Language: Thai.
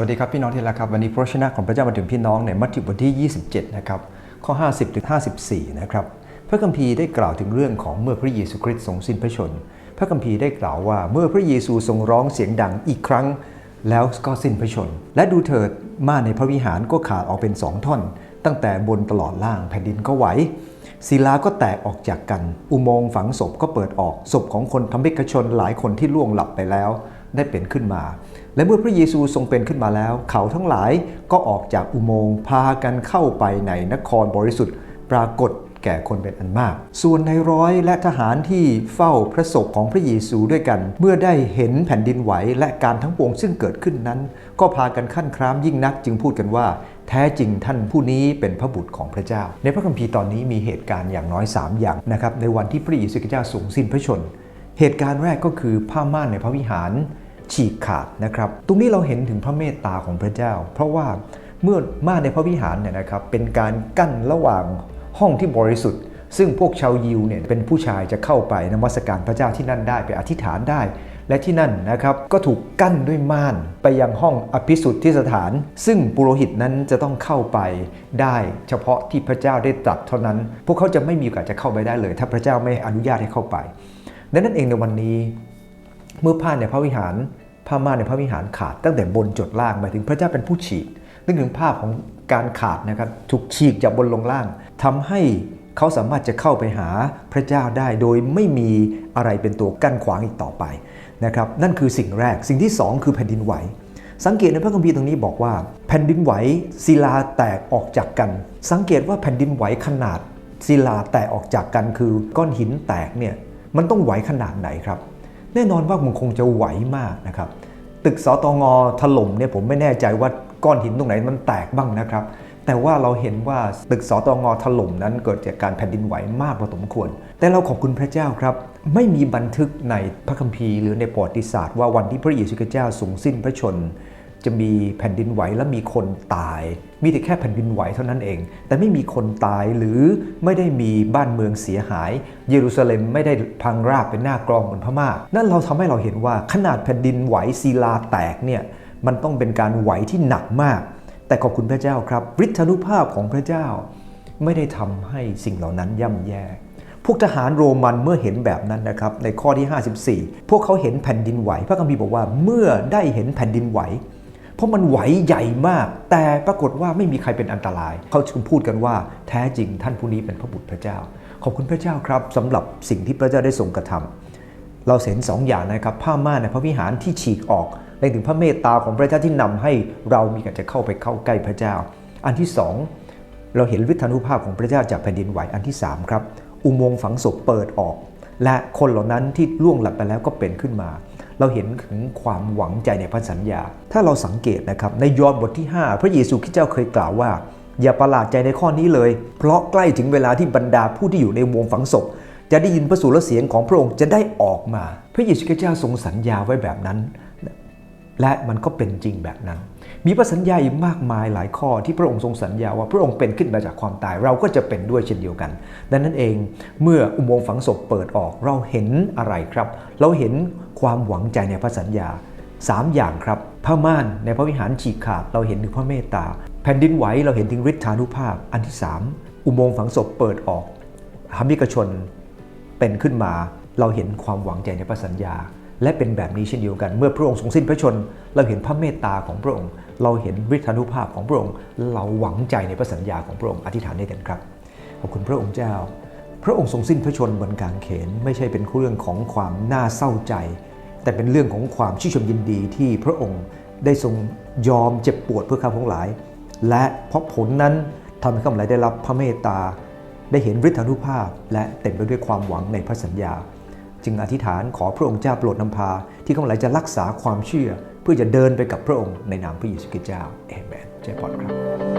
สวัสดีครับพี่น้องที่รักครับวันนี้พระชนะของพระเจ้ามาถึงพี่น้องในมัทธิวบทที่ 27 นะครับข้อ 50ถึง54 นะครับพระคัมภีร์ได้กล่าวถึงเรื่องของเมื่อพระเยซูคริสต์ทรงสิ้นพระชน พระคัมภีร์ได้กล่าวว่าเมื่อพระเยซูทรงร้องเสียงดังอีกครั้ง แล้วก็สิ้นพระชน และดูเถิดม่านในพระวิหารก็ขาดออกเป็นสองท่อน ตั้งแต่บนตลอดล่างแผ่นดินก็ไหวศิลาก็แตกออกจากกัน อุโมงค์ฝังศพก็เปิดออกศพของคนทำให้กชนหลายคนที่ล่วงหลับไปแล้ว ได้เป็นขึ้นมา และเมื่อพระเยซูทรงเป็นขึ้นมาแล้ว เขาทั้งหลายก็ออกจากอุโมงค์พากันเข้าไปในนครบริสุทธิ์ ปรากฏแก่คนเป็นอันมาก ส่วนในร้อยและทหารที่เฝ้าพระศพของพระเยซูด้วยกัน เมื่อได้เห็นแผ่นดินไหวและการทั้งปวงซึ่งเกิดขึ้นนั้น ก็พากันขั้นครามยิ่งนักจึงพูดกันว่า แท้จริงท่านผู้นี้เป็นพระบุตรของพระเจ้า ในพระคัมภีร์ตอนนี้มีเหตุการณ์อย่างน้อย 3 อย่างนะครับในวันที่พระเยซูคริสต์เจ้าสูงสิ้นพระชน เหตุการณ์แรกก็คือผ้าม่านในพระวิหาร ฉีกขาดนะครับ ตรงนี้เราเห็นถึงพระเมตตาของพระเจ้า เพราะว่าเมื่อม่านในพระวิหารเนี่ยนะครับเป็นการกั้นระหว่างห้องที่บริสุทธิ์ ซึ่งพวกชาวยิวเนี่ยเป็นผู้ชายจะเข้าไปนมัสการพระเจ้าที่นั่นได้ไปอธิษฐานได้ และที่นั่นนะครับก็ถูกกั้นด้วยม่านไปยังห้องอภิสุทธิสถาน ซึ่งปุโรหิตนั้นจะต้องเข้าไปได้เฉพาะที่พระเจ้าได้ตรัสเท่านั้น พวกเขาจะไม่มีโอกาสจะเข้าไปได้เลย ถ้าพระเจ้าไม่อนุญาตให้เข้าไปดังนั้นเองในวันนี้ เมื่อผ้าในพระวิหารผ้าม่านในพระวิหารขาดตั้งแต่บนจดล่างหมายถึงพระเจ้าเป็นผู้ฉีกนึกถึงภาพของการขาดนะครับถูกฉีกจากบนลงล่างทำให้เขาสามารถจะเข้าไปหาพระเจ้าได้โดยไม่มีอะไรเป็นตัวกั้นขวางอีกต่อไปนะครับนั่นคือสิ่งแรกสิ่งที่สองคือแผ่นดินไหว สังเกตในพระคัมภีร์ตรงนี้บอกว่า แผ่นดินไหวศิลาแตกออกจากกัน สังเกตว่าแผ่นดินไหวขนาดศิลาแตกออกจากกันคือก้อนหินแตกเนี่ยมันต้องไหวขนาดไหนครับ แน่นอนว่ามันคงจะไหวมากนะครับ ตึกสตงถล่มเนี่ยผมไม่แน่ใจว่าก้อนหินตรงไหนมันแตกบ้างนะครับ แต่ว่าเราเห็นว่าตึกสตงถล่มนั้นเกิดจากการแผ่นดินไหวมากพอสมควร แต่เราขอบคุณพระเจ้าครับ ไม่มีบันทึกในพระคัมภีร์หรือในประวัติศาสตร์ว่าวันที่พระเยซูคริสต์เจ้าสูงสิ้นพระชนม์ จะมีแผ่นดินไหวและมีคนตาย มีแต่แค่แผ่นดินไหวเท่านั้นเอง แต่ไม่มีคนตายหรือไม่ได้มีบ้านเมืองเสียหาย เยรูซาเล็มไม่ได้พังราบเป็นหน้ากรองเหมือนพม่า นั่นเราทำให้เราเห็นว่าขนาดแผ่นดินไหวศิลาแตกเนี่ยมันต้องเป็นการไหวที่หนักมาก แต่ขอบคุณพระเจ้าครับฤทธานุภาพของพระเจ้า ไม่ได้ทำให้สิ่งเหล่านั้นย่ำแย่พวกทหารโรมันเมื่อเห็นแบบนั้นนะครับในข้อที่ 54 พวกเขาเห็นแผ่นดินไหว พระคัมภีร์บอกว่าเมื่อได้เห็นแผ่นดินไหว เพราะมันไหวใหญ่มาก แต่ปรากฏว่าไม่มีใครเป็นอันตราย เขาจึงพูดกันว่าแท้จริงท่านผู้นี้เป็นพระบุตรพระเจ้า ขอบคุณพระเจ้าครับสำหรับสิ่งที่พระเจ้าได้ทรงกระทำเราเห็นสองอย่างนะครับผ้าม่านในพระวิหารที่ฉีกออกในถึงพระเมตตาของพระเจ้าที่นำให้เรามีการจะเข้าไปเข้าใกล้พระเจ้า อันที่สองเราเห็นวิทานุภาพของพระเจ้าจากแผ่นดินไหวอันที่สามครับอุโมงค์ฝังศพเปิดออก และคนเหล่านั้นที่ล่วงหลับไปแล้วก็เป็นขึ้นมา เราเห็นถึงความหวังใจในพันสัญญา ถ้าเราสังเกตนะครับในยอห์นบทที่ 5 พระเยซูคริสต์เจ้าเคยกล่าวว่า อย่าประหลาดใจในข้อนี้เลย เพราะใกล้ถึงเวลาที่บรรดาผู้ที่อยู่ในวงฝังศพจะได้ยินพระสุรเสียงของพระองค์จะได้ออกมา พระเยซูคริสต์เจ้าทรงสัญญาไว้แบบนั้น และมันก็เป็นจริงแบบนั้น มีพระสัญญาอีกมากมายหลายข้อที่พระองค์ทรงสัญญาว่าพระองค์เป็นขึ้นมาจากความตาย เราก็จะเป็นด้วยเช่นเดียวกัน ดังนั้นเองเมื่ออุโมงค์ฝังศพเปิดออกเราเห็นอะไรครับ เราเห็นความหวังใจในพระสัญญา 3 อย่างครับผ้าม่านในพระวิหารฉีกขาดเราเห็นถึงพระเมตตา แผ่นดินไหวเราเห็นถึงฤทธานุภาพ อันที่ 3 อุโมงค์ฝังศพเปิดออกหามิกชนเป็นขึ้นมาเราเห็นความหวังใจในพระสัญญา และเป็นแบบนี้เช่นเดียวกัน เมื่อพระองค์ทรงสิ้นพระชน เราเห็นพระเมตตาของพระองค์ เราเห็นฤทธานุภาพของพระองค์ เราหวังใจในพระสัญญาของพระองค์อธิษฐานด้วยกันครับ ขอบคุณพระองค์เจ้า พระองค์ทรงสิ้นพระชนบนกางเขนไม่ใช่เป็นเรื่องของความน่าเศร้าใจ แต่เป็นเรื่องของความชื่นชมยินดีที่พระองค์ได้ทรงยอมเจ็บปวดเพื่อข้าทั้งหลาย และเพราะผลนั้นทำให้ข้าทั้งหลายได้รับพระเมตตา ได้เห็นฤทธานุภาพ และเต็มไปด้วยความหวังในพระสัญญา จึงอธิษฐานขอพระองค์เจ้าโปรดนำพา ที่ข้าพเจ้าจะรักษาความเชื่อ เพื่อจะเดินไปกับพระองค์ในนามพระเยซูคริสต์เจ้าเอเมนเจ้าพรครับ